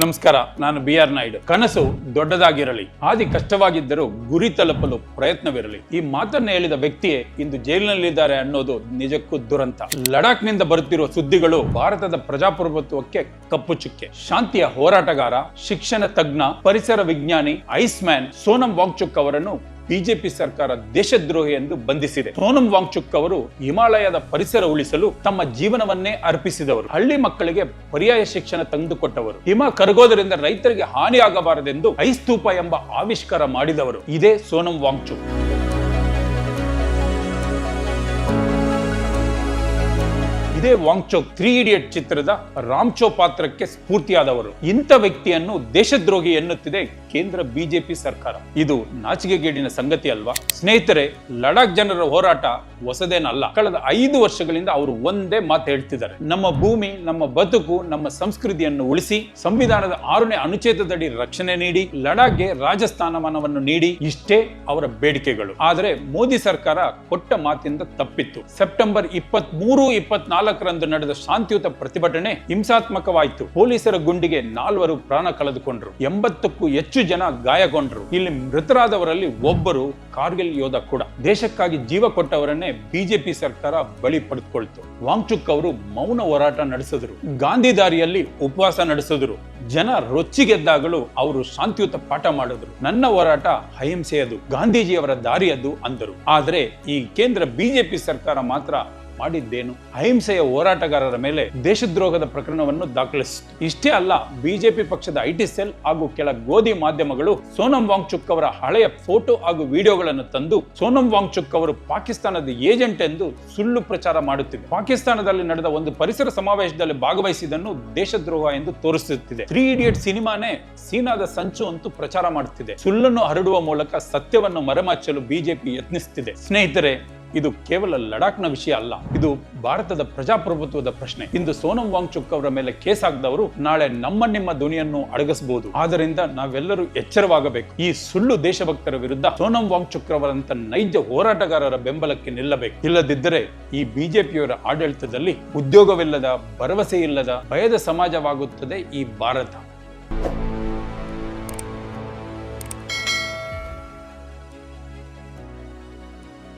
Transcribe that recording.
ನಮಸ್ಕಾರ, ನಾನು B R Naidu. ಕನಸು ದೊಡ್ಡದಾಗಿರಲಿ, ಹಾದಿ ಕಷ್ಟವಾಗಿದ್ದರೂ ಗುರಿ ತಲುಪಲು ಪ್ರಯತ್ನವಿರಲಿ. ಈ ಮಾತನ್ನು ಹೇಳಿದ ವ್ಯಕ್ತಿಯೇ ಇಂದು ಜೈಲಿನಲ್ಲಿದ್ದಾರೆ ಅನ್ನೋದು ನಿಜಕ್ಕೂ ದುರಂತ. ಲಡಾಖ್ನಿಂದ ಬರುತ್ತಿರುವ ಸುದ್ದಿಗಳು ಭಾರತದ ಪ್ರಜಾಪ್ರಭುತ್ವಕ್ಕೆ ಕಪ್ಪು ಚುಕ್ಕೆ. ಶಾಂತಿಯ ಹೋರಾಟಗಾರ, ಶಿಕ್ಷಣ ತಜ್ಞ, ಪರಿಸರ ವಿಜ್ಞಾನಿ ಐಸ್ ಮ್ಯಾನ್ ಸೋನಂ ವಾಂಗ್ಚುಕ್ ಅವರನ್ನು ಬಿಜೆಪಿ ಸರ್ಕಾರ ದೇಶದ್ರೋಹಿ ಎಂದು ಬಂಧಿಸಿದೆ. ಸೋನಂ ವಾಂಗ್ಚುಕ್ ಅವರು ಹಿಮಾಲಯದ ಪರಿಸರ ಉಳಿಸಲು ತಮ್ಮ ಜೀವನವನ್ನೇ ಅರ್ಪಿಸಿದವರು. ಹಳ್ಳಿ ಮಕ್ಕಳಿಗೆ ಪರ್ಯಾಯ ಶಿಕ್ಷಣ ತಂದುಕೊಟ್ಟವರು. ಹಿಮ ಕರಗೋದರಿಂದ ರೈತರಿಗೆ ಹಾನಿಯಾಗಬಾರದೆಂದು ಐಸ್ತೂಪ ಎಂಬ ಆವಿಷ್ಕಾರ ಮಾಡಿದವರು. ಇದೇ ಸೋನಂ ವಾಂಗ್ಚುಕ್. ಇದೇ ವಾಂಗ್ಚೋಕ್ ತ್ರೀ ಇಡಿಯಟ್ ಚಿತ್ರದ ರಾಮ್ಚೋ ಪಾತ್ರಕ್ಕೆ ಸ್ಫೂರ್ತಿಯಾದವರು. ಇಂಥ ವ್ಯಕ್ತಿಯನ್ನು ದೇಶದ್ರೋಹಿ ಎನ್ನುತ್ತಿದೆ ಕೇಂದ್ರ ಬಿಜೆಪಿ ಸರ್ಕಾರ. ಇದು ನಾಚಿಕೆಗೇಡಿನ ಸಂಗತಿ ಅಲ್ವಾ? ಸ್ನೇಹಿತರೆ, ಲಡಾಖ್ ಜನರ ಹೋರಾಟ ಹೊಸದೇನಲ್ಲ. ಕಳೆದ ಐದು ವರ್ಷಗಳಿಂದ ಅವರು ಒಂದೇ ಮಾತು ಹೇಳ್ತಿದ್ದಾರೆ. ನಮ್ಮ ಭೂಮಿ, ನಮ್ಮ ಬದುಕು, ನಮ್ಮ ಸಂಸ್ಕೃತಿಯನ್ನು ಉಳಿಸಿ, ಸಂವಿಧಾನದ ಆರನೇ ಅನುಚ್ಛೇದದಡಿ ರಕ್ಷಣೆ ನೀಡಿ, ಲಡಾಖ್ಗೆ ರಾಜಸ್ಥಾನಮಾನವನ್ನು ನೀಡಿ, ಇಷ್ಟೇ ಅವರ ಬೇಡಿಕೆಗಳು. ಆದರೆ ಮೋದಿ ಸರ್ಕಾರ ಕೊಟ್ಟ ಮಾತಿಂದ ತಪ್ಪಿತ್ತು. ಸೆಪ್ಟೆಂಬರ್ ಇಪ್ಪತ್ತ್ ಮೂರು ಇಪ್ಪತ್ನಾಲ್ಕರಂದು ನಡೆದ ಶಾಂತಿಯುತ ಪ್ರತಿಭಟನೆ ಹಿಂಸಾತ್ಮಕವಾಯಿತು. ಪೊಲೀಸರ ಗುಂಡಿಗೆ ನಾಲ್ವರು ಪ್ರಾಣ ಕಳೆದುಕೊಂಡರು. ಎಂಬತ್ತಕ್ಕೂ ಹೆಚ್ಚು ಜನ ಗಾಯಗೊಂಡರು. ಇಲ್ಲಿ ಮೃತರಾದವರಲ್ಲಿ ಒಬ್ಬರು ಕಾರ್ಗಿಲ್ ಯೋಧ ಕೂಡ ದೇಶಕ್ಕಾಗಿ ಜೀವ ಕೊಟ್ಟವರನ್ನೇ ಬಿಜೆಪಿ ಸರ್ಕಾರ ಬಳಿ ಪಡೆದುಕೊಳ್ತು. ವಾಂಗ್ಚುಕ್ ಅವರು ಮೌನ ಹೋರಾಟ ನಡೆಸಿದ್ರು. ಗಾಂಧಿ ದಾರಿಯಲ್ಲಿ ಉಪವಾಸ ನಡೆಸಿದ್ರು. ಜನ ರೊಚ್ಚಿಗೆದ್ದಾಗಲೂ ಅವರು ಶಾಂತಿಯುತ ಪಾಠ ಮಾಡಿದ್ರು. ನನ್ನ ಹೋರಾಟ ಅಹಿಂಸೆಯದು, ಗಾಂಧೀಜಿಯವರ ದಾರಿಯದು ಅಂದರು. ಆದರೆ ಈ ಕೇಂದ್ರ ಬಿಜೆಪಿ ಸರ್ಕಾರ ಮಾತ್ರ ಮಾಡಿದ್ದೇನು? ಅಹಿಂಸೆಯ ಹೋರಾಟಗಾರರ ಮೇಲೆ ದೇಶದ್ರೋಹದ ಪ್ರಕರಣವನ್ನು ದಾಖಲಿಸಿತು. ಇಷ್ಟೇ ಅಲ್ಲ, ಬಿಜೆಪಿ ಪಕ್ಷದ ಐಟಿ ಸೆಲ್ ಹಾಗೂ ಕೆಲ ಗೋಧಿ ಮಾಧ್ಯಮಗಳು ಸೋನಂ ವಾಂಗ್ಚುಕ್ ಅವರ ಹಳೆಯ ಫೋಟೋ ಹಾಗೂ ವಿಡಿಯೋಗಳನ್ನು ತಂದು ಸೋನಂ ವಾಂಗ್ಚುಕ್ ಅವರು ಪಾಕಿಸ್ತಾನದ ಏಜೆಂಟ್ ಎಂದು ಸುಳ್ಳು ಪ್ರಚಾರ ಮಾಡುತ್ತಿವೆ. ಪಾಕಿಸ್ತಾನದಲ್ಲಿ ನಡೆದ ಒಂದು ಪರಿಸರ ಸಮಾವೇಶದಲ್ಲಿ ಭಾಗವಹಿಸಿದ್ದನ್ನು ದೇಶದ್ರೋಹ ಎಂದು ತೋರಿಸುತ್ತಿದೆ. ತ್ರೀ ಇಡಿಯಟ್ ಸಿನಿಮಾನೇ ಸೀನಾದ ಸಂಚು ಅಂತೂ ಪ್ರಚಾರ ಮಾಡುತ್ತಿದೆ. ಸುಳ್ಳನ್ನು ಹರಡುವ ಮೂಲಕ ಸತ್ಯವನ್ನು ಮರೆಮಾಚಲು ಬಿಜೆಪಿ ಯತ್ನಿಸುತ್ತಿದೆ. ಸ್ನೇಹಿತರೆ ಇದು ಕೇವಲ ಲಡಾಖ್ನ ವಿಷಯ ಅಲ್ಲ. ಇದು ಭಾರತದ ಪ್ರಜಾಪ್ರಭುತ್ವದ ಪ್ರಶ್ನೆ. ಇಂದು ಸೋನಂ ವಾಂಗ್ಚುಕ್ ಅವರ ಮೇಲೆ ಕೇಸ್ ಹಾಕಿದವರು ನಾಳೆ ನಮ್ಮ ನಿಮ್ಮ ಧ್ವನಿಯನ್ನು ಅಡಗಿಸಬಹುದು ಆದ್ದರಿಂದ ನಾವೆಲ್ಲರೂ ಎಚ್ಚರವಾಗಬೇಕು. ಈ ಸುಳ್ಳು ದೇಶಭಕ್ತರ ವಿರುದ್ಧ ಸೋನಂ ವಾಂಗ್ಚುಕ್ ಅವರಂತ ನೈಜ ಹೋರಾಟಗಾರರ ಬೆಂಬಲಕ್ಕೆ ನಿಲ್ಲಬೇಕು. ಇಲ್ಲದಿದ್ದರೆ ಈ ಬಿಜೆಪಿಯವರ ಆಡಳಿತದಲ್ಲಿ ಉದ್ಯೋಗವಿಲ್ಲದ ಭರವಸೆ ಇಲ್ಲದ ಭಯದ ಸಮಾಜವಾಗುತ್ತದೆ ಈ ಭಾರತ.